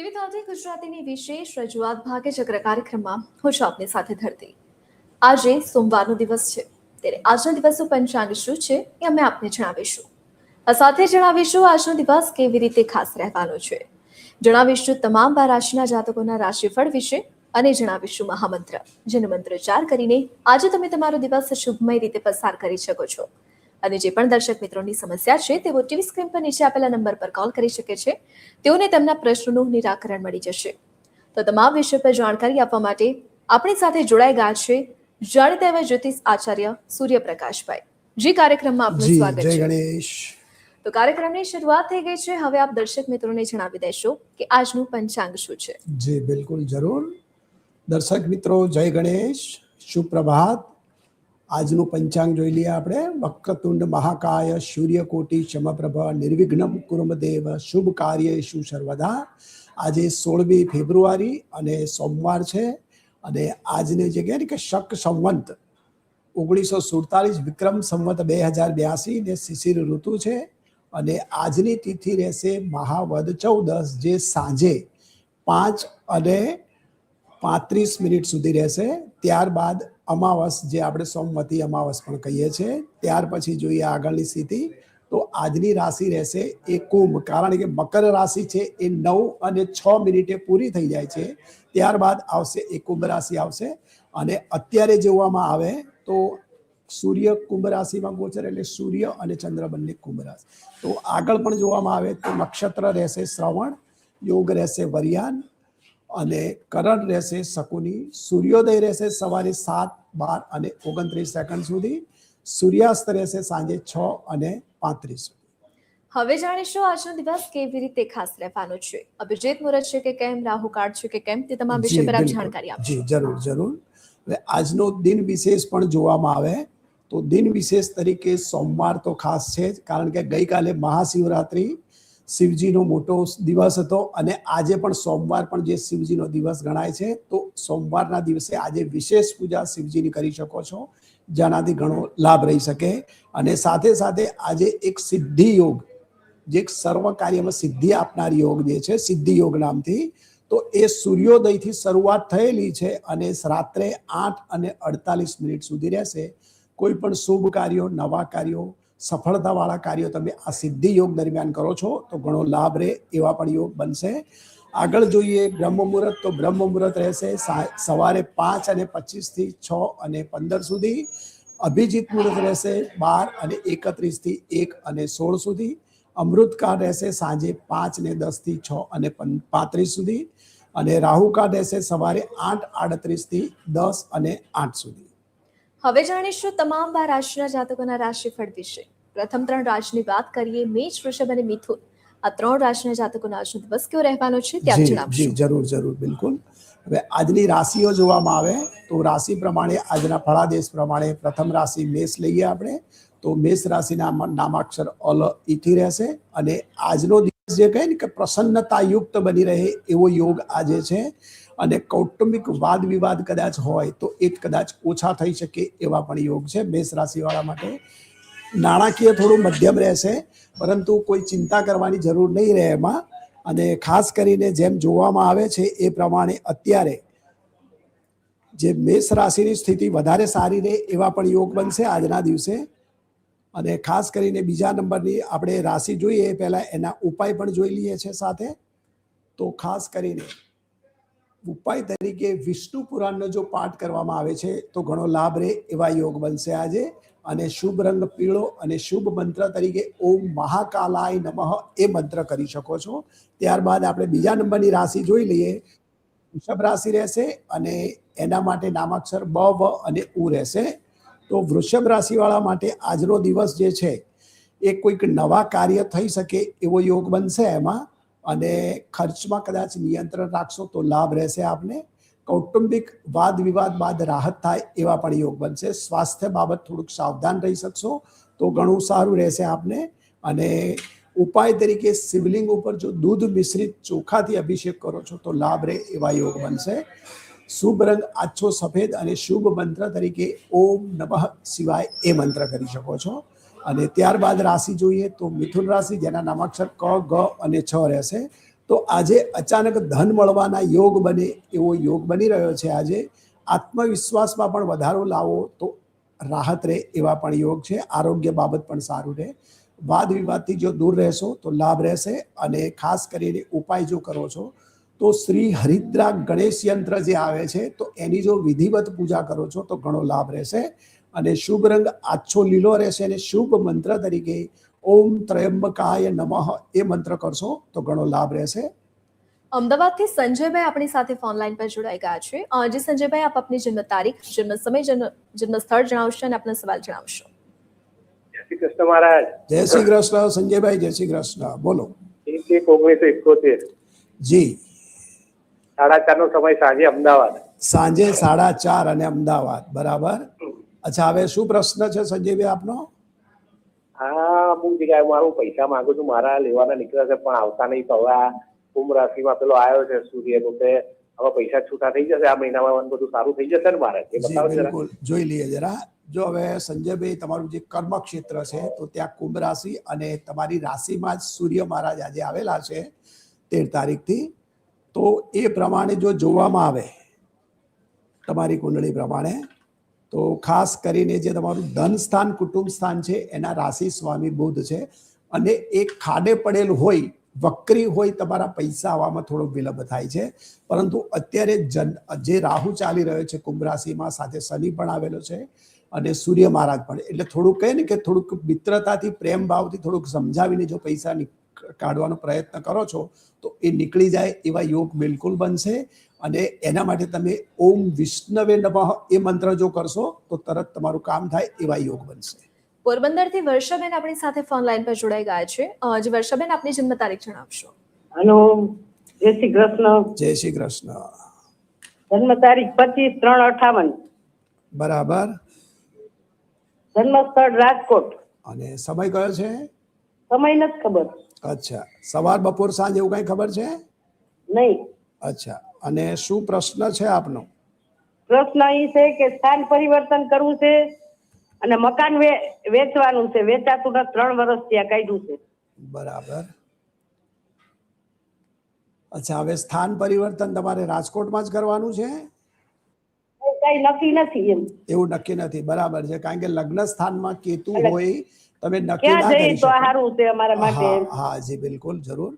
TV thousand ગુજરાતીની વિશેષ રજૂઆત ભાગ્યચક્ર કાર્યક્રમમાં હું છું આપની સાથે ધરતી. આજે સોમવારનો દિવસ છે. ત્યારે આજના દિવસનું પંચાંગ શું છે એ અમે આપને જણાવીશું. સાથે જણાવીશું આજનો દિવસ કેવી રીતે ખાસ રહેવાનો છે. જણાવીશું તમામ બાર રાશિના જાતકોના રાશિફળ વિશે અને જણાવીશું મહામંત્ર. જેનો મંત્રોચ્ચાર કરીને આજે તમે તમારો દિવસ શુભમય રીતે પસાર કરી શકો છો. અને જે પણ દર્શક મિત્રોની સમસ્યા છે તેઓ ટીવી સ્ક્રીન પર નીચે આપેલા નંબર પર કોલ કરી શકે છે. તેઓને તેમના પ્રશ્નોનું નિરાકરણ મળી જશે. તો તમામ વિષય પર જાણકારી આપવા માટે આપણી સાથે જોડાઈ ગયા છે જાણીતા એવા જ્યોતિષ આચાર્ય સૂર્યપ્રકાશભાઈ. જે કાર્યક્રમમાં આપનું સ્વાગત છે. ગણેશ. તો કાર્યક્રમની શરૂઆત થઈ ગઈ છે. હવે આપ દર્શક મિત્રોને જણાવી દેશો કે આજનું પંચાંગ શું છે? જી બિલકુલ જરૂર. દર્શક મિત્રો જય ગણેશ. સુપ્રભાત આજનું પંચાંગ જોઈ લઈએ આપણે. વક્રતુંડ મહાકાય, સૂર્યકોટી, શમપ્રભ નિર્વિઘ્ન કુર્મદેવ, શુભ કાર્યેષુ સર્વદા. આજે સોળમી ફેબ્રુઆરી અને સોમવાર છે. અને આજની જગ્યાએ કે શક સંવંત. ઓગણીસો સુડતાલીસ વિક્રમ સંવત બે હજાર બ્યાસી ને શિશિર ઋતુ છે. અને આજની તિથિ રહેશે મહાવદ ચૌદસ, જે સાંજે પાંચ અને પાંત્રીસ મિનિટ સુધી રહેશે. ત્યારબાદ અમાવસ જે આપણે સોમવતી અમાવસ પણ કહીએ છીએ, ત્યાર પછી જોઈએ આગળની સ્થિતિ. તો આજની રાશિ રહેશે એ કુંભ. કારણ કે મકર રાશિ છે એ નવ અને છ મિનિટે પૂરી થઈ જાય છે. ત્યારબાદ આવશે એ કુંભ રાશિ આવશે. અને અત્યારે જોવામાં આવે તો સૂર્ય કુંભ રાશિમાં ગોચર એટલે સૂર્ય અને ચંદ્ર બંને કુંભ રાશિ. તો આગળ પણ જોવામાં આવે તો નક્ષત્ર રહેશે શ્રવણ, યોગ રહેશે વરિયાન અને કરણ રહેશે શકુની સૂર્યોદય રહેશે સવારે સાત બાર અને ઓગણત્રીસ સેકન્ડ સુધી સૂર્યાસ્ત રહેશે સાંજે છ અને પાંત્રીસ હવે જાણીશું આજનો દિવસ કેવી રીતે ખાસ રહેવાનો છે. અભિજીત મુહૂર્ત છે કે કેમ રાહુ કાળ છે કે કેમ તે તમામ વિશે પર આપ જાણકારી આપશો. જી જરૂર જરૂર. હવે આજનો દિન વિશેષ પણ જોવામાં આવે તો દિન વિશેષ તરીકે સોમવાર તો ખાસ છે કારણ કે ગઈકાલે મહાશિવરાત્રિ શિવજીનો મોટો દિવસ હતો અને આજે પણ સોમવાર પણ જે શિવજીનો દિવસ ગણાય છે, તો સોમવારના દિવસે આજે વિશેષ પૂજા શિવજીની કરી શકો છો, જેનાથી ઘણો લાભ રહી શકે. અને સાથે સાથે આજે એક સિદ્ધિ યોગ, જે એક સર્વ કાર્યમાં સિદ્ધિ આપનાર યોગ જે છે, સિદ્ધિ યોગ નામથી, તો એ સૂર્યોદયથી શરૂઆત થયેલી છે અને રાત્રે આઠ અને અડતાલીસ મિનિટ સુધી રહેશે. કોઈ પણ શુભ કાર્યો, નવા કાર્યો સફળતાવાળા કાર્યો તમે આ સિદ્ધિ યોગ દરમિયાન કરો છો, તો ઘણો લાભ રહે એવા પણ યોગ બનશે. આગળ જોઈએ બ્રહ્મ મુહૂર્ત, તો બ્રહ્મ મુહૂર્ત રહેશે સવારે પાંચ અને પચીસથી છ અને પંદર સુધી. અભિજીત મુહૂર્ત રહેશે બાર અને એકત્રીસથી એક અને સોળ સુધી. અમૃતકાળ રહેશે સાંજે પાંચ ને દસથી છ અને પાંત્રીસ સુધી. અને રાહુકાળ રહેશે સવારે આઠ આડત્રીસથી દસ અને આઠ સુધી. હવે જાણીશું તમામ બાર રાશિના જાતકોના રાશિફળ વિશે. પ્રથમ ત્રણ રાશિની વાત કરીએ મેષ વૃષભ અને મિથુન. આ ત્રણ રાશિના જાતકોનો આજનો દિવસ કેવો રહેવાનો છે ત્યાં જણાવશું. જરૂર જરૂર બિલકુલ. હવે આજની રાશિઓ જોવામાં આવે તો રાશિ પ્રમાણે આજના ફળાદેશ પ્રમાણે પ્રથમ રાશિ મેષ લઈએ આપણે. તો મેષ રાશિના નામાક્ષર અલ ઈથી રહેશે અને આજનો દિવસ જે કહે ને કે પ્રસન્નતા યુક્ત બની રહે એવો યોગ આજે છે. અને કૌટુંબિક વાદ વિવાદ કદાચ હોય તો એ કદાચ ઓછા થઈ શકે એવા પણ યોગ છે મેષ રાશિવાળા માટે. નાણાકીય થોડું મધ્યમ રહેશે, પરંતુ કોઈ ચિંતા કરવાની જરૂર નહીં રહે એમાં. અને ખાસ કરીને જેમ જોવામાં આવે છે એ પ્રમાણે અત્યારે જે મેષ રાશિની સ્થિતિ વધારે સારી રહે એવા પણ યોગ બનશે આજના દિવસે. અને ખાસ કરીને બીજા નંબરની આપણે રાશિ જોઈએ પહેલા એના ઉપાય પણ જોઈ લઈએ છીએ સાથે. તો ખાસ કરીને ઉપાય તરીકે વિષ્ણુ પુરાણનો જો પાઠ કરવામાં આવે છે, તો ઘણો લાભ રહે એવા યોગ બનશે આજે. અને શુભ રંગ પીળો અને શુભ મંત્ર તરીકે ઓમ મહાકાલાય નમઃ એ મંત્ર કરી શકો છો. ત્યારબાદ આપણે બીજા નંબરની રાશિ જોઈ લઈએ. વૃષભ રાશિ રહેશે અને એના માટે નામાક્ષર બ, વ અને ઉ રહેશે. તો વૃષભ રાશિવાળા માટે આજનો દિવસ જે છે, એ કોઈક નવા કાર્ય થઈ શકે એવો યોગ બનશે એમાં. અને ખર્ચમાં કદાચ નિયંત્રણ રાખશો તો લાભ રહેશે આપને. કૌટુંબિક વાદ વિવાદ બાદ રાહત થાય એવા પણ યોગ બનશે. સ્વાસ્થ્ય બાબત થોડુંક સાવધાન રહી શકશો તો ઘણું સારું રહેશે આપને. અને ઉપાય તરીકે શિવલિંગ ઉપર જો દૂધ મિશ્રિત ચોખાથી અભિષેક કરો છો તો લાભ રહે એવા યોગ બનશે. શુભ રંગ આછો સફેદ અને શુભ મંત્ર તરીકે ઓમ નમઃ શિવાય એ મંત્ર કરી શકો છો. અને ત્યારબાદ રાશિ જોઈએ તો મિથુન રાશિ, જેના નામાક્ષર ક, ગ અને છ રહેશે. તો આજે અચાનક ધન મળવાના યોગ બને એવો યોગ બની રહ્યો છે આજે. આત્મવિશ્વાસમાં પણ વધારો લાવો તો રાહત રહે એવા પણ યોગ છે. આરોગ્ય બાબત પણ સારું રહે. વાદ વિવાદથી જો દૂર રહેશો તો લાભ રહેશે અને ખાસ કરીને ઉપાય જો કરો છો તો શ્રી હરિદ્રા ગણેશ યંત્ર જે આવે છે તો એની જો વિધિવત પૂજા કરો છો તો ઘણો લાભ રહેશે. અને શુભ રંગ આછો લીલો રહેશે અને શુભ મંત્ર તરીકે ઓમ ત્રયંબકાય નમઃ એ મંત્ર કરશો તો ઘણો લાભ રહેશે. અમદાવાદથી સંજયભાઈ આપણી સાથે ફોન લાઈન પર જોડાઈ ગયા છે. જે સંજયભાઈ આપ આપની જન્મ તારીખ જન્મ સમય જન્મ સ્થળ જણાવશો અને આપનો સવાલ જણાવશો. જય શ્રી કૃષ્ણ મહારાજ. જય શ્રી કૃષ્ણ સંજયભાઈ જય શ્રી કૃષ્ણ. બોલો. એક એક ઓગણીસો એકોતેર. જી. સાડા ચાર નો સમય સાંજે અમદાવાદ. સાંજે સાડા ચાર અને અમદાવાદ. બરાબર? અચ્છા હવે શું પ્રશ્ન છે સંજયભાઈ આપનો? હા અમુક જગ્યાએ મારું પૈસા માંગુ છું મારા લેવાના નીકળ્યા છે પણ આવતા નહીં તો હવે આ કુંભ રાશિમાં પેલો આવ્યો છે સૂર્ય તો તે હવે પૈસા છૂટા થઈ જશે આ મહિનામાં બધું સારું થઈ જશે ને મારે એ બતાવો જરા. જોઈ લઈએ જરા. જો હવે સંજયભાઈ તમારું જે કર્મ ક્ષેત્ર છે તો ત્યાં કુંભ રાશિ અને તમારી રાશિમાં જ સૂર્ય મહારાજ આજે આવેલા છે તેર તારીખથી. તો એ પ્રમાણે જો જોવામાં આવે તમારી કુંડળી પ્રમાણે તો ખાસ કરીને જે તમારું ધન સ્થાન, કુટુંબ સ્થાન છે, એના રાશિ સ્વામી બુધ છે. અને એ ખાડે પડેલ હોય, વક્રી હોય, તમારા પૈસા આવવામાં થોડો વિલંબ થાય છે. પરંતુ અત્યારે જન, જે રાહુ ચાલી રહ્યો છે કુંભ રાશિમાં, સાથે શનિ પણ આવેલો છે અને સૂર્ય મહારાજ પણ. એટલે થોડુંક કહે ને કે થોડુંક મિત્રતાથી, પ્રેમ ભાવથી થોડુંક સમજાવીને જો પૈસા કાઢવાનો પ્રયત્ન કરો છો, તો એ નીકળી જાય એવા યોગ બિલકુલ બનશે. અને એના માટે તમે ઓમ વિષ્ણવે નમઃ એ મંત્ર જો કરશો તો તરત તમારું કામ થાય એવા યોગ બનશે. પોરબંદરથી વર્ષાબેન આપણી સાથે ફોન લાઈન પર જોડાઈ ગયા છે. આજ જી વર્ષાબેન આપની જન્મ તારીખ જણાવશો. હેલો જય શ્રી કૃષ્ણ. જય શ્રી કૃષ્ણ. જન્મ તારીખ પચીસ ત્રણ અઠાવન. બરાબર. જન્મ સ્થળ રાજકોટ. અને સમય કયો છે? સમય નથી ખબર. અચ્છા. સવાર બપોર સાંજ એવું કઈ ખબર છે? નહીં. અચ્છા. અને શું પ્રશ્ન છે આપનો? પ્રશ્ન એ છે કે સ્થાન પરિવર્તન કરવું છે અને મકાન વેચવાનું છે. વેચાતું ત્રણ વર્ષ ત્યાં કાઢ્યું છે. બરાબર. અચ્છા હવે સ્થાન પરિવર્તન તમારે રાજકોટમાં જ કરવાનું છે? કઈ નક્કી નથી એમ. એવું નક્કી નથી. બરાબર છે. કારણ કે લગ્ન સ્થાનમાં કેતુ હોય તમે નક્કી ના કરી તો શકો. સારું છે અમારા માટે હા હા જી બિલકુલ જરૂર.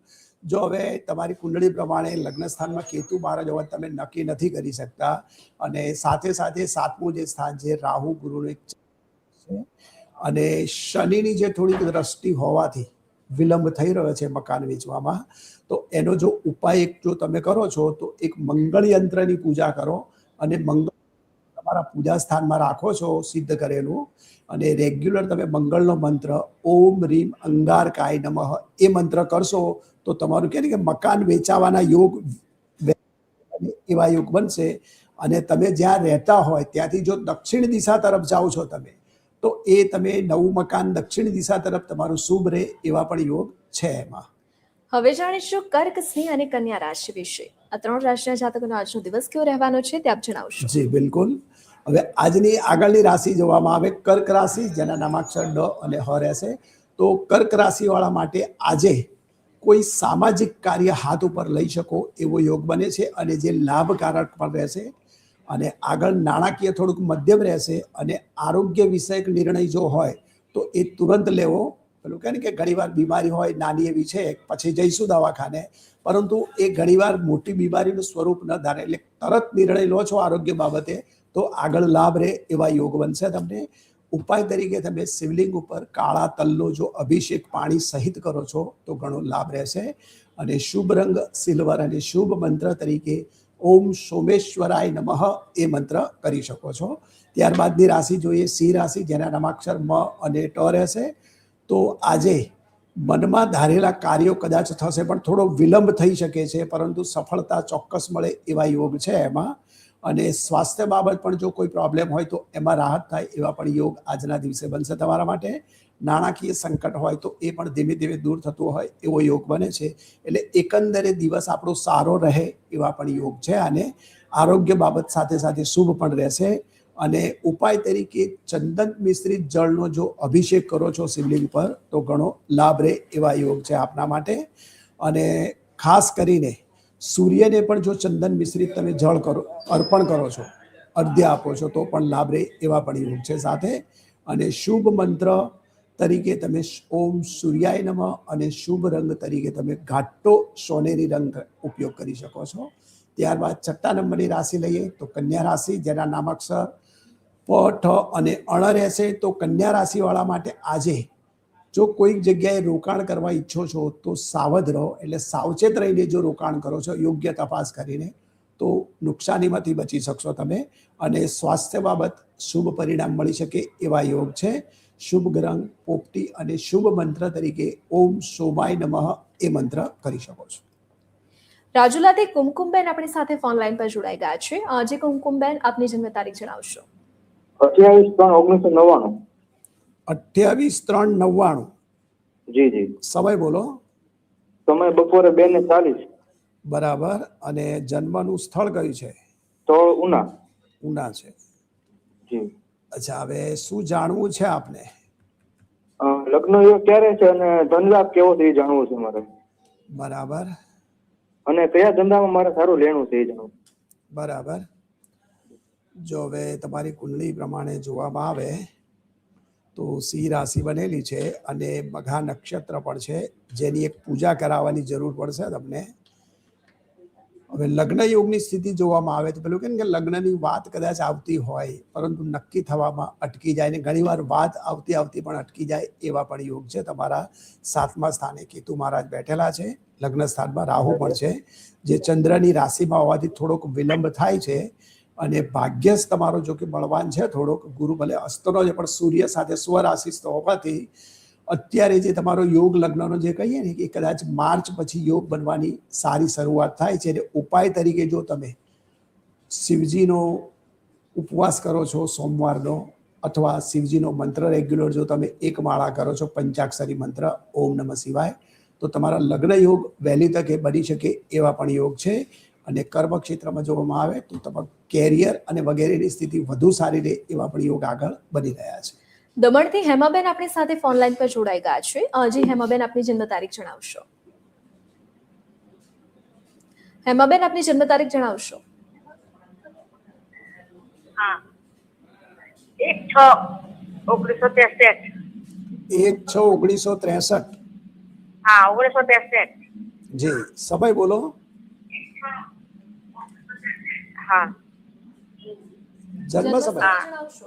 જો હવે તમારી કુંડળી પ્રમાણે લગ્ન સ્થાનમાં કેતુ મહારાજ હોવા તમે નક્કી નથી કરી શકતા. અને સાથે સાથે સાતમું જે સ્થાન છે, રાહુ ગુરુનું એક છે. અને શનિની જે થોડીક દ્રષ્ટિ હોવાથી વિલંબ થઈ રહ્યો છે મકાન વેચવામાં. તો એનો જો ઉપાય જો તમે કરો છો, તો એક મંગળ યંત્રની પૂજા કરો અને મંગળ તમારા પૂજા સ્થાનમાં રાખો છો સિદ્ધ કરેલું. અને રેગ્યુલર તમે મંગળનો મંત્ર ઓમ રીમ અંગારકાય નમઃ એ મંત્ર કરશો તો તમારું કહે કે મકાન વેચાવાના યોગ એવા યોગ બનશે. અને તમે જ્યાં રહેતા હોય ત્યાંથી જો દક્ષિણ દિશા તરફ જાઓ છો તમે તો એ તમે નવું મકાન દક્ષિણ દિશા તરફ તમારું શુભ રહે એવા પણ યોગ છે એમાં. હવે જાણીશું કર્ક સિંહ અને કન્યા રાશિ વિશે. આ ત્રણ રાશિના જાતકોનો આજનો દિવસ કેવો રહેવાનો છે તે આપ જણાવશો. જી બિલકુલ. હવે આજની આગળની રાશિ જોવામાં આવે કર્ક રાશિ, જેના નામાક્ષર ડ અને હ રહેશે. તો કર્ક રાશિવાળા માટે આજે કોઈ સામાજિક કાર્ય હાથ ઉપર લઈ શકો એવો યોગ બને છે અને જે લાભકારક પણ રહેશે. અને આગળ નાણાકીય થોડુંક મધ્યમ રહેશે અને આરોગ્ય વિષયક નિર્ણય જો હોય તો એ તુરંત લેવો. પેલું કહે ને કે ઘણીવાર બીમારી હોય, નાની એવી છે, પછી જઈશું દવાખાને. પરંતુ એ ઘણીવાર મોટી બીમારીનું સ્વરૂપ ન ધારે. એટલે તરત નિર્ણય લો છો આરોગ્ય બાબતે. તો આગળ લાભ રહે એવા યોગ બનશે. તમને ઉપાય તરીકે તમે શિવલિંગ ઉપર કાળા તલનો જો અભિષેક પાણી સહિત કરો છો, તો ઘણો લાભ રહેશે. અને શુભ રંગ સિલ્વર અને શુભ મંત્ર તરીકે ઓમ સોમેશ્વરાય નમઃ એ મંત્ર કરી શકો છો. ત્યારબાદની રાશિ જોઈએ, સિંહ રાશિ, જેના નામાક્ષર મ અને ટ રહેશે. તો આજે મનમાં ધારેલા કાર્યો કદાચ થશે, પણ થોડો વિલંબ થઈ શકે છે, પરંતુ સફળતા ચોક્કસ મળે એવા યોગ છે એમાં. અને સ્વાસ્થ્ય બાબત પણ જો કોઈ પ્રોબ્લેમ હોય તો એમાં રાહત થાય એવા પણ યોગ આજના દિવસે બનશે તમારા માટે. નાણાકીય સંકટ હોય તો એ પણ ધીમે ધીમે દૂર થતું હોય એવો યોગ બને છે. એટલે એકંદરે દિવસ આપણો સારો રહે એવા પણ યોગ છે અને આરોગ્ય બાબત સાથે સાથે શુભ પણ રહેશે. અને ઉપાય તરીકે ચંદન મિશ્રિત જળનો જો અભિષેક કરો છો શિવલિંગ પર તો ઘણો લાભ રહે એવા યોગ છે આપના માટે. અને ખાસ કરીને સૂર્યને પણ જો ચંદન મિશ્રિત તમે જળ કરો, અર્પણ કરો છો, અર્ધ્ય આપો છો, તો પણ લાભ રહે એવા પણ યોગ છે સાથે. અને શુભ મંત્ર તરીકે તમે ઓમ સૂર્યાય નમઃ અને શુભ રંગ તરીકે તમે ઘાટો સોનેરી રંગ ઉપયોગ કરી શકો છો. ત્યારબાદ છઠ્ઠા નંબરની રાશિ લઈએ તો કન્યા રાશિ, જેના નામાક્ષર પ, ઠ અને અણ રહેશે, તો કન્યા રાશિવાળા માટે આજે જો કોઈક જગ્યાએ રોકાણ કરવા ઈચ્છો છો તો સાવધ રહો. એટલે સાવચેત રહીને જો રોકાણ કરો છો યોગ્ય તપાસ કરીને તો નુકસાનીમાંથી બચી શકશો તમે. અને સ્વાસ્થ્ય બાબત શુભ પરિણામ મળી શકે એવા યોગ છે. શુભ રંગ પોપટી અને શુભ મંત્ર તરીકે ઓમ શોભાય નમઃ એ મંત્ર કરી શકો છો. રાજુલાથી કુમકુમબેન આપણી સાથે ફોન લાઈન પર જોડાઈ ગયા છે. આજે કુમકુમબેન આપની જન્મ તારીખ જણાવશો. અઠ્યાવીસ ત્રણ ઓગણીસો નવ્વાણું. અઠ્યાવીસ ત્રણ નવ્વાણું. જી જી. સમય બોલો. સમય બપોરે બે ને ચાલીસ. બરાબર. અને જન્મનું સ્થળ કયું છે? તો ઉના. ઉના છે. જી. અચ્છા હવે શું જાણવું છે આપને? લગ્ન યોગ ક્યારે છે અને ધનલાભ કેવો છે એ જાણવું છે મારે. બરાબર. અને કયા ધંધામાં મારે સારું લેણું છે એ જાણવું. બરાબર. જો હવે તમારી કુંડલી પ્રમાણે જોવામાં આવે તો સિંહ રાશિ બનેલી છે અને મઘા નક્ષત્ર પણ છે, જેની એક પૂજા કરાવવાની જરૂર પડશે તમને. હવે લગ્ન યોગની સ્થિતિ જોવામાં આવે તો પેલું કે કે લગ્નની વાત કદાચ આવતી હોય, પરંતુ નક્કી થવામાં અટકી જાય ને ઘણીવાર વાત આવતી આવતી પણ અટકી જાય એવા પણ યોગ છે તમારા સાતમા સ્થાને. કેતુ મહારાજ બેઠેલા છે લગ્ન સ્થાનમાં રાહુ પણ છે, જે ચંદ્રની રાશિમાં હોવાથી થોડોક વિલંબ થાય છે અને ભાગ્યશ તમારો જો કે બળવાન છે, થોડોક ગુરુ ભલે અસ્તનો છે, પણ સૂર્ય સાથે સ્વરાશિસ્થ હોવાથી અત્યારે જે તમારો યોગ લગ્નનો જે કહીએ ને કે કદાચ માર્ચ પછી યોગ બનવાની સારી શરૂઆત થાય છે અને ઉપાય તરીકે જો તમે શિવજીનો ઉપવાસ કરો છો સોમવારનો અથવા શિવજીનો મંત્ર રેગ્યુલર જો તમે એક માળા કરો છો, પંચાક્ષરી મંત્ર, ઓમ નમઃ શિવાય, તો તમારા લગ્ન યોગ વહેલી તકે બની શકે એવા પણ યોગ છે. અને કર્મ ક્ષેત્રમાં જોવામાં આવે તો તમારું કેરિયર અને વગેરેની સ્થિતિ વધુ સારી રહે એવા પણ યોગ આગળ બની રહ્યા છે. દમણથી હેમાબેન આપણી સાથે ફોન લાઈન પર જોડાઈ ગયા છે. જી હેમાબેન આપની જન્મ તારીખ જણાવશો. હેમાબેન આપની જન્મ તારીખ જણાવશો. હા. એક છ ઓગણીસો ત્રેસઠ. એક છ ઓગણીસો ત્રેસઠ. હા ઓગણીસો ત્રેસઠ. જી સમય બોલો. હા જન્મ સમય જણાવશો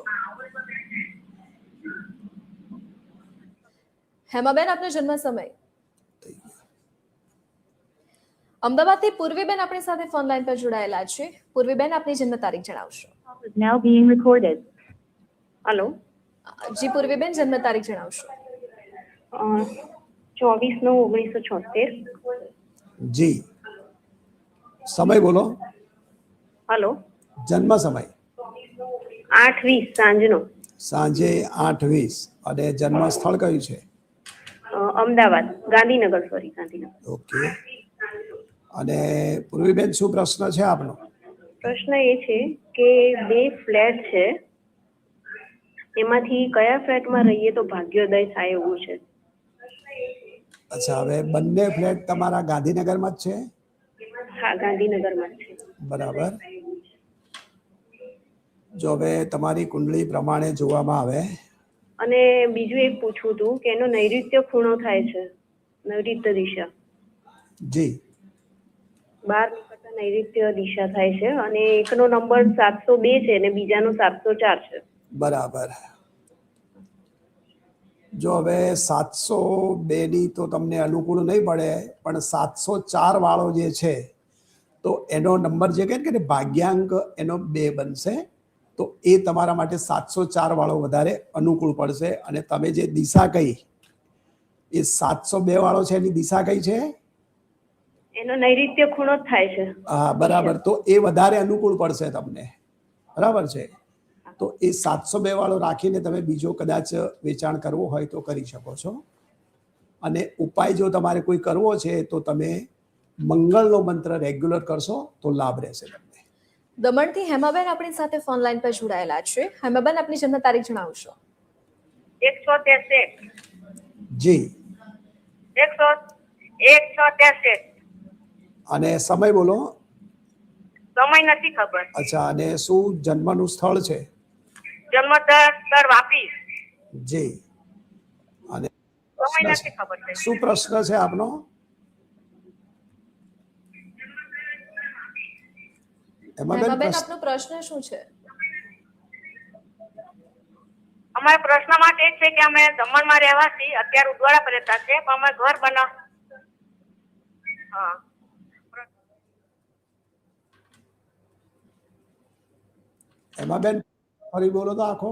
હેમાબેન આપનો જન્મ સમય અમદાવાદથી પૂર્વીબેન આપણી સાથે ફોન લાઈન પર જોડાયેલા છે. પૂર્વીબેન આપની જન્મ તારીખ જણાવશો? Is now being recorded. Hello ji Purviben જન્મ તારીખ જણાવશો. ચોવીસ નવ ઓગણીસો છોતેર. જી. સમય બોલો. હલો. જન્મ સમય આઠ વીસ સાંજનો. સાંજે આઠ વીસ. અને જન્મ સ્થળ કયું છે? અમદાવાદ ગાંધીનગર સોરી ગાંધીનગર. ઓકે. અને પૂર્વીબેન શું પ્રશ્ન છે આપનો? પ્રશ્ન એ છે કે બે ફ્લેટ છે. એમાંથી કયા ફ્લેટમાં રહીએ તો ભાગ્યોદય થાય એવું છે. અચ્છા હવે બંને ફ્લેટ તમારા ગાંધીનગરમાં જ છે? હા ગાંધીનગરમાં જ છે. બરાબર. જો હવે તમારી કુંડળી પ્રમાણે જોવામાં આવે. અને બીજું એક પૂછવું હતું કે એનો નૈઋત્ય ખૂણો થાય છે નૈઋત્ય દિશા. જી. બાર નીકળતા નૈઋત્ય દિશા થાય છે અને એકનો નંબર સાતસો બે છે અને બીજાનો સાતસો ચાર છે. બરાબર. જો હવે સાતસો બેની તો તમને અનુકૂળ નહીં પડે પણ સાતસો ચાર વાળો જે છે તો એનો નંબર જે કહે ને કે ભાગ્યાંક એનો બે બનશે. તો એ તમારા માટે સાતસો ચાર વાળો વધારે અનુકૂળ પડશે. અને તમે જે દિશા કહી એ સાતસો બે વાળો છે એની દિશા કઈ છે? એનો નૈઋત્ય ખૂણો થાય છે. હા બરાબર. તો એ વધારે અનુકૂળ પડશે તમને. બરાબર છે? તો એ સાતસો બે વાળો રાખીને તમે બીજો કદાચ વેચાણ કરવું હોય તો કરી શકો છો. અને ઉપાય જો તમારે કોઈ કરવો છે તો તમે મંગળનો મંત્ર રેગ્યુલર કરશો તો લાભ રહેશે તમને. દમણથી હેમાબેન આપણી સાથે ફોન લાઈન પર જોડાયેલા છે. હેમાબેન આપની જન્મ તારીખ જણાવશો? એકસો ત્રેસઠ જી. એકસો એકસો ત્રેસઠ અને સમય બોલો. સમય નથી ખબર. અચ્છા અને શું જન્મનું સ્થળ છે? જન્મ સ્થળ વાપી. જી. અને સમય નથી ખબર. છે શું પ્રશ્ન છે આપનો? એમાં બેન આપનો પ્રશ્ન શું છે? અમારા પ્રશ્ન માટે એ છે કે અમે દમણમાં રહેવાથી અત્યારે ઉદવાડા પર રહેતા છે પણ અમે ઘર બનાવ હા. એમાં બેન ફરી બોલો તો આખો.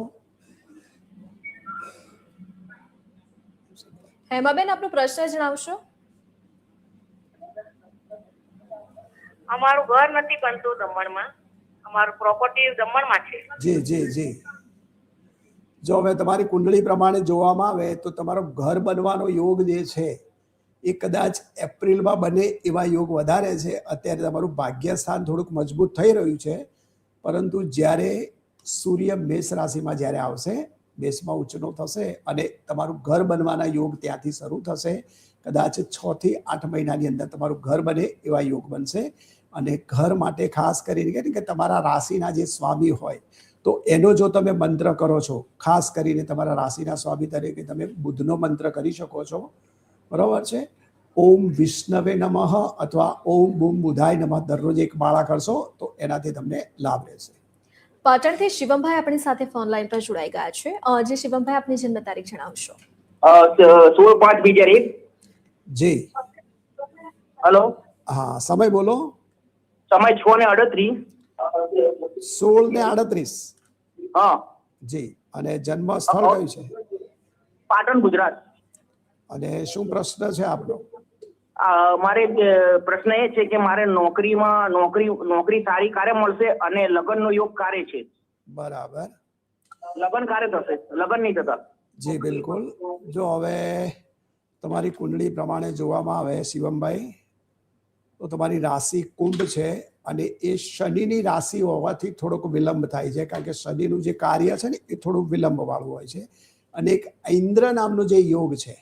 હેમાબેન આપનો પ્રશ્ન જણાવશો? અમારું ઘર નથી બનતું દમણમાં. અમારું પ્રોપર્ટી દમણમાં છે. જી જી જી. જો હવે તમારી કુંડળી પ્રમાણે જોવામાં આવે તો તમારો ઘર બનવાનો યોગ જે છે, એ કદાચ એપ્રિલમાં બને એવા યોગ વધારે છે. અત્યારે તમારું ભાગ્ય સ્થાન થોડુંક મજબૂત થઈ રહ્યું છે. પરંતુ જ્યારે સૂર્ય મેષ રાશિમાં જ્યારે આવશે, મેષમાં ઉચ્ચનો થશે અને તમારું ઘર બનવાના યોગ ત્યાંથી શરૂ થશે કદાચ છ થી આઠ મહિનાની અંદર તમારું ઘર બને એવા યોગ બનશે. અને ઘર માટે ખાસ કરીને કે તમારા રાશિના જે સ્વામી હોય તો એનો જો તમે મંત્ર કરો છો ખાસ કરીને તમારા રાશિના સ્વામી તરીકે તમે બુદ્ધનો મંત્ર કરી શકો છો. બરાબર છે? ઓમ વિષ્ણવે નમઃ અથવા ઓમ બુમ બુધાય નમઃ દરરોજ એક માળા કરશો તો એનાથી તમને લાભ રહેશે. પાટણથી શિવમભાઈ આપણી સાથે ફોન લાઈન પર જોડાઈ ગયા છે. જે શિવમભાઈ આપની જન્મ તારીખ જણાવશો? સોળ પાંચ બે હજાર એક. જી. હલો. હા સમય બોલો. સમય છ ને અડત્રીસ સોળ ને આડત્રીસ. હા. જી અને જન્મ સ્થળ કયું છે? પાટણ ગુજરાત. અને શું પ્રશ્ન છે આપનો? આ, મારે પ્રશ્ન એ છે કે મારે નોકરીમાં નોકરી નોકરી સારી કારે મળશે અને લગ્નનો યોગ કારે છે? બરાબર. લગ્ન કારે થશે? લગ્ન નહીં થતા? જી બિલકુલ. જો હવે તમારી કુંડળી પ્રમાણે જોવામાં આવે શિવમભાઈ, તો તમારી રાશિ કુંભ છે અને એ શનિની રાશિ હોવાથી થોડોક વિલંબ થાય છે. કારણ કે શનિનું જે કાર્ય છે ને, એ થોડું વિલંબવાળું હોય છે. અને એક ઇન્દ્ર નામનો જે યોગ છે,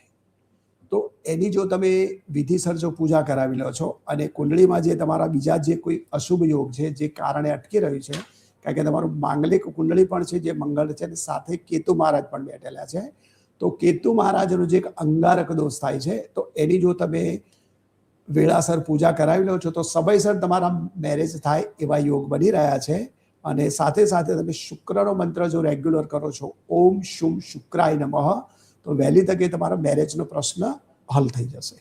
તો એની જો તમે વિધિસર જો પૂજા કરાવી લો છો અને કુંડળીમાં જે તમારા બીજા જે કોઈ અશુભ યોગ છે, જે કારણે અટકી રહ્યું છે, કારણ કે તમારું માંગલિક કુંડળી પણ છે, જે મંગળ છે અને સાથે કેતુ મહારાજ પણ બેઠેલા છે તો કેતુ મહારાજનો જે એક અંગારક દોષ થાય છે તો એની જો તમે વેળાસર પૂજા કરાવી લો છો તો સમયસર તમારા મેરેજ થાય એવા યોગ બની રહ્યા છે. અને સાથે સાથે તમે શુક્રનો મંત્ર જો રેગ્યુલર કરો છો ઓમ શુમ શુક્રાય નમઃ તો વહેલી તકે તમારો મેરેજનો પ્રશ્ન હલ થઈ જશે.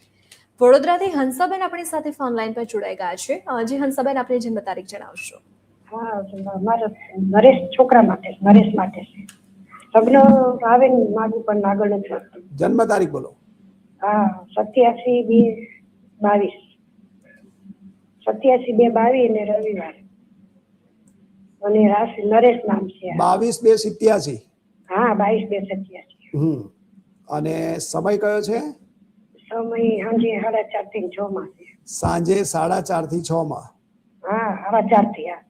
વડોદરાથી હંસાબેન આપણી સાથે ફોન લાઈન પર જોડાઈ ગયા છે. જી હંસાબેન આપણે જન્મ તારીખ જણાવશો. હા મારા નરેશ છોકરા માટે નરેશ માટે. છે લગ્ન આવે ને માગું પણ આગળ નથી વધતું. જન્મ તારીખ બોલો. હા સત્યાસી બે બાવીસ. સત્યાસી બે બાવીસ ને રવિવાર. અને રાશિ નરેશ નામ છે બાવીસ બે સિત્યાસી. હા બાવીસ બે સત્યાસી. હમ. અને સમય કયો છે? સમય સાંજે સાડા ચારથી છ માં છે. સાંજે સાડા ચારથી છ માં. હા સાડા ચારથી હા.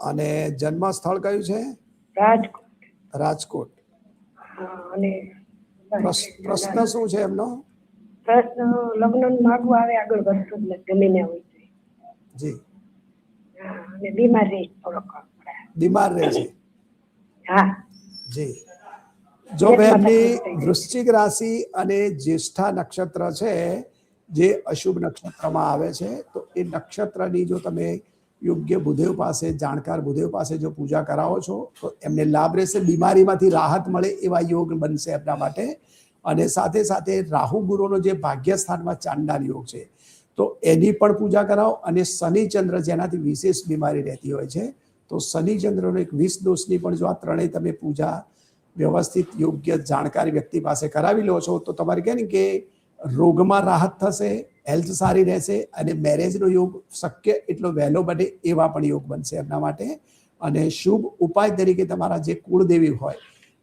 અને જન્મ સ્થળ કયું છે? રાજકોટ. રાજકોટ. અને પ્રશ્ન શું છે એમનો? પ્રશ્ન લગ્નનું માગું આવે આગળ વધતું જ નથી ગમે ને હોય. જી. અને બીમાર રહે થોડોક બીમાર રહે છે. હા. જી. જો એમની. વૃશ્ચિક રાશિ અને જ્યેષ્ઠા નક્ષત્ર છે જે અશુભ નક્ષત્રમાં આવે છે તો એ નક્ષત્રની જો તમે યોગ્ય બુધેવ પાસે, જાણકાર બુધેવ પાસે જો પૂજા કરાવો છો, તો એમને લાભ રહેશે, બીમારીમાંથી રાહત મળે એવા યોગ બનશે એમના માટે. અને સાથે સાથે રાહુ ગુરુનો જે ભાગ્ય સ્થાનમાં ચાંડાલ યોગ છે, તો એની પણ પૂજા કરાવો. અને શનિચંદ્ર જેનાથી વિશેષ બીમારી રહેતી હોય છે, તો શનિચંદ્રનો એક વીસ દોષની પણ જો આ ત્રણેય તમે પૂજા વ્યવસ્થિત, યોગ્ય જાણકારી વ્યક્તિ પાસે કરાવી લો છો, તો તમારે કહે ને કે રોગમાં રાહત થશે હેલ્થ સારી રહેશે અને મેરેજનો યોગ શક્ય એટલો વહેલો બને એવા પણ યોગ બનશે એમના માટે. અને શુભ ઉપાય તરીકે તમારા જે કુળદેવી હોય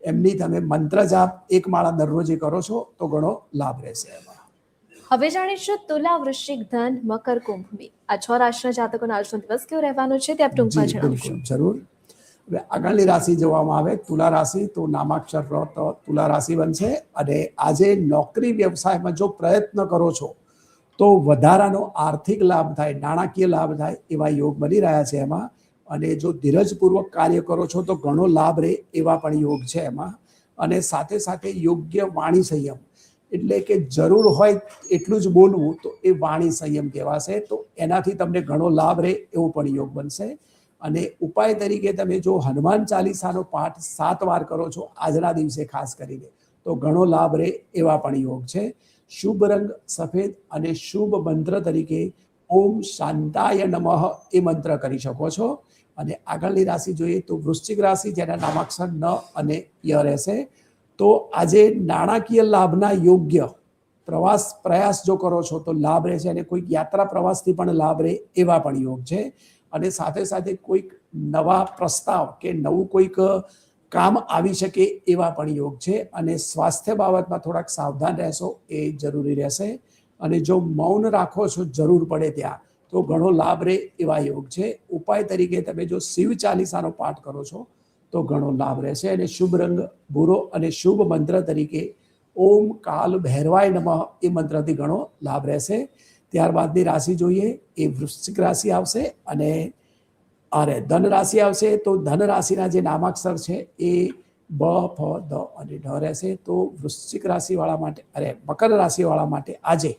એમની તમે મંત્ર જાપ એક માળા દરરોજે કરો છો તો ઘણો લાભ રહેશે એમાં. હવે જાણીશું તુલા વૃશ્ચિક ધન મકર કુંભ આ છ રાશિના જાતકોનો આજનો દિવસ કેવો રહેવાનો છે તે આપ ટૂંકમાં જણાવશું. જરૂર. હવે આગળની રાશિ જોવામાં આવે, તુલા રાશિ, તો નામાક્ષર રહો તો, તુલા રાશિ બનશે. અને આજે નોકરી વ્યવસાયમાં જો પ્રયત્ન કરો છો, તો વધારાનો આર્થિક લાભ થાય, નાણાકીય લાભ થાય એવા યોગ બની રહ્યા છે એમાં. અને જો ધીરજપૂર્વક કાર્ય કરો છો, તો ઘણો લાભ રહે એવા પણ યોગ છે એમાં. અને સાથે સાથે યોગ્ય વાણી સંયમ. એટલે કે જરૂર હોય એટલું જ બોલવું, તો એ વાણી સંયમ કહેવાશે. તો એનાથી તમને ઘણો લાભ રહે એવો પણ યોગ બનશે. અને ઉપાય તરીકે તમે જો હનુમાન ચાલીસાનો પાઠ સાત વાર કરો છો, આજના દિવસે ખાસ કરીને, તો ઘણો લાભ રહે એવા પણ યોગ છે. શુભ રંગ સફેદ અને શુભ મંત્ર તરીકે ઓમ શાંતાય નમઃ એ મંત્ર કરી શકો છો. અને આગળની રાશિ જોઈએ તો વૃશ્ચિક રાશિ જેના નામાક્ષર ન અને ય રહેશે. તો આજે નાણાકીય લાભના યોગ્ય પ્રવાસ પ્રયાસ જો કરો છો તો લાભ રહેશે અને કોઈક યાત્રા પ્રવાસથી પણ લાભ રહે એવા પણ યોગ છે. અને સાથે સાથે કોઈક નવા પ્રસ્તાવ કે નવું કોઈક કામ આવી શકે એવા પણ યોગ છે. અને સ્વાસ્થ્ય બાબતમાં થોડાક સાવધાન રહેશો એ જરૂરી રહેશે. અને જો મૌન રાખો છો જરૂર પડે ત્યાં, તો ઘણો લાભ રહે એવા યોગ છે. ઉપાય તરીકે તમે જો શિવ ચાલીસાનો પાઠ કરો છો, તો ઘણો લાભ રહેશે. અને શુભ રંગ ભૂરો અને શુભ મંત્ર તરીકે ઓમ કાલ ભૈરવાય નમઃ એ મંત્રથી ઘણો લાભ રહેશે. ત્યારબાદની રાશિ જોઈએ, એ વૃશ્ચિક રાશિ આવશે અને અરે ધન રાશિ આવશે, તો ધન રાશિના જે નામાક્ષર છે, એ બ, ફ દ અને ઢ રહેશે. તો વૃશ્ચિક રાશિવાળા માટે, અરે મકર રાશિવાળા માટે આજે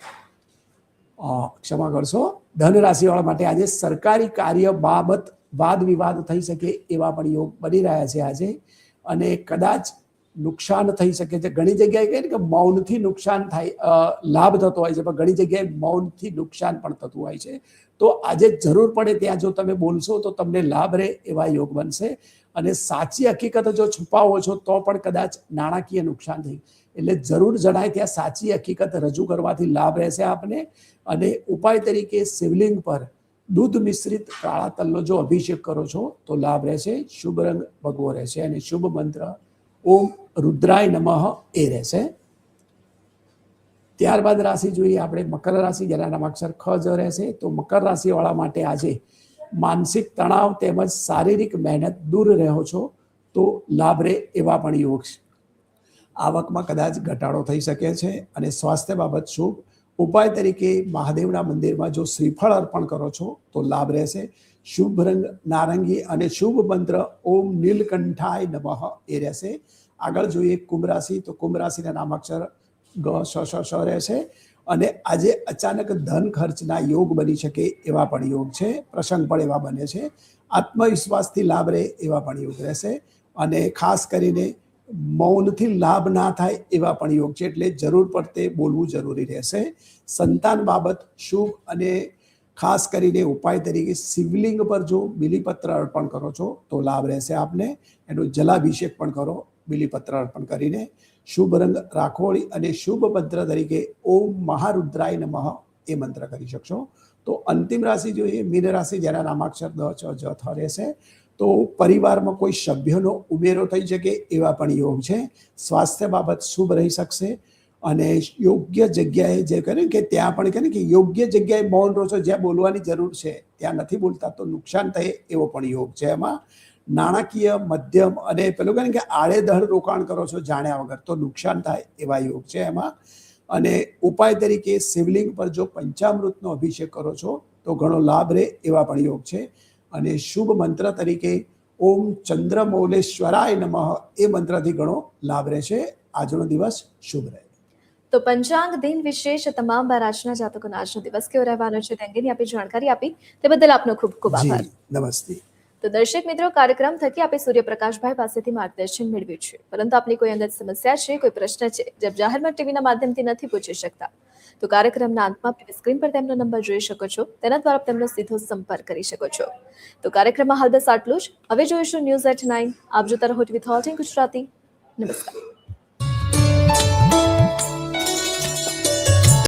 ક્ષમા કરશો, ધન રાશિવાળા માટે આજે સરકારી કાર્ય બાબત, વાદ વિવાદ થઈ શકે એવા પણ યોગ બની રહ્યા છે આજે. અને કદાચ નુકસાન થઈ શકે છે. ઘણી જગ્યાએ કહે ને કે મૌનથી નુકસાન થાય લાભ થતો હોય છે, પણ ઘણી જગ્યાએ મૌનથી નુકસાન પણ થતું હોય છે. તો આજે જરૂર પડે ત્યાં જો તમે બોલશો તો તમને લાભ રહે એવા યોગ બનશે. અને સાચી હકીકત જો છુપાવો છો તો પણ કદાચ નાણાકીય નુકસાન થઈ એટલે જરૂર જણાય ત્યાં સાચી હકીકત રજૂ કરવાથી લાભ રહેશે આપને. અને ઉપાય તરીકે શિવલિંગ પર દૂધ મિશ્રિત કાળા તલનો જો અભિષેક કરો છો તો લાભ રહેશે. શુભ રંગ ભગવો રહેશે અને શુભ મંત્ર. ઓમ રુદ્રાય નમઃ એ રહેશે. ત્યારબાદ રાશિ જોઈએ, આપણે મકર રાશિ, જેના નામાક્ષર ખ જ રહેશે. તો મકર રાશિવાળા માટે આજે માનસિક તણાવ તેમજ શારીરિક મહેનત દૂર રહો છો, તો લાભ રહે એવા પણ યોગ આવકમાં કદાચ ઘટાડો થઈ શકે છે અને સ્વાસ્થ્ય બાબત શુભ. ઉપાય તરીકે મહાદેવના મંદિરમાં જો શ્રીફળ અર્પણ કરો છો, તો લાભ રહેશે. શુભ રંગ નારંગી અને શુભ મંત્ર ઓમ નીલકંઠાય નમઃ એ રહેશે. આગળ જોઈએ કુંભ રાશિ, તો કુંભ રાશિના નામાક્ષર ગ શ શ રહેશે. અને આજે અચાનક ધન ખર્ચના યોગ બની શકે એવા પણ યોગ છે. પ્રસંગ પણ એવા બને છે. આત્મવિશ્વાસથી લાભ રહે એવા પણ યોગ રહેશે. અને ખાસ કરીને મૌનથી લાભ ના થાય એવા પણ યોગ છે. એટલે જરૂર પડતે બોલવું જરૂરી રહેશે. સંતાન બાબત શુભ અને ખાસ કરીને ઉપાય તરીકે શિવલિંગ પર જો બિલીપત્ર અર્પણ કરો છો, તો લાભ રહેશે આપને. એનો જલાભિષેક પણ કરો. બિલીપત્ર અર્પણ કરીને શુભ રંગ રાખોળી અને શુભ મંત્ર તરીકે ઓમ મહારુદ્રાય નમઃ એ મંત્ર કરી શકશો. તો અંતિમ રાશિ જોઈએ, મીન રાશિ જેના નામાક્ષર દ, છ, જ, થ રહેશે, તો પરિવારમાં કોઈ સભ્યનો ઉમેરો થઈ શકે એવા પણ યોગ છે. સ્વાસ્થ્ય બાબત શુભ રહી શકશે અને યોગ્ય જગ્યાએ જે કહે કે ત્યાં પણ કહે ને કે યોગ્ય જગ્યાએ મૌન રહો છો, જ્યાં બોલવાની જરૂર છે, ત્યાં નથી બોલતા તો નુકસાન થાય એવો પણ યોગ છે એમાં. નાણાકીય મધ્યમ અને પેલું કહે કે આડેધડ રોકાણ કરો છો જાણ્યા વગર તો નુકસાન થાય એવા યોગ છે એમાં. અને ઉપાય તરીકે શિવલિંગ પર જો પંચામૃતનો અભિષેક કરો છો તો ઘણો લાભ રહે એવા પણ યોગ છે. અને શુભ મંત્ર તરીકે ઓમ ચંદ્રમૌલેશ્વરાય નમઃ એ મંત્રથી ઘણો લાભ રહેશે આજનો દિવસ શુભ રહે. તો પંચાંગ દિન વિશેષ તમામ બારાજના જાતકોનો આજનો દિવસ કેવો રહેવાનો છે તે અંગેની આપી જાણકારી આપી તે બદલ આપનો ખૂબ ખૂબ આભાર. નમસ્તે. તો દર્શક મિત્રો, કાર્યક્રમ થકી આપે સૂર્યપ્રકાશભાઈ પાસેથી માર્ગદર્શન મેળવ્યું છે. પરંતુ આપની કોઈ અંગત સમસ્યા છે, કોઈ પ્રશ્ન છે, જે જાહેરમાં ટીવીના માધ્યમથી નથી પૂછી શકતા, તો કાર્યક્રમના અંતમાં આપની સ્ક્રીન પર તેમનો નંબર જોઈ શકો છો. તેના દ્વારા તેમનો સીધો સંપર્ક કરી શકો છો. તો કાર્યક્રમમાં હાલ બસ આટલું જ. હવે જોઈશું ન્યૂઝ એટ નાઇન. આપ જોતા રહો વિથ ગુજરાતી. નમસ્કાર.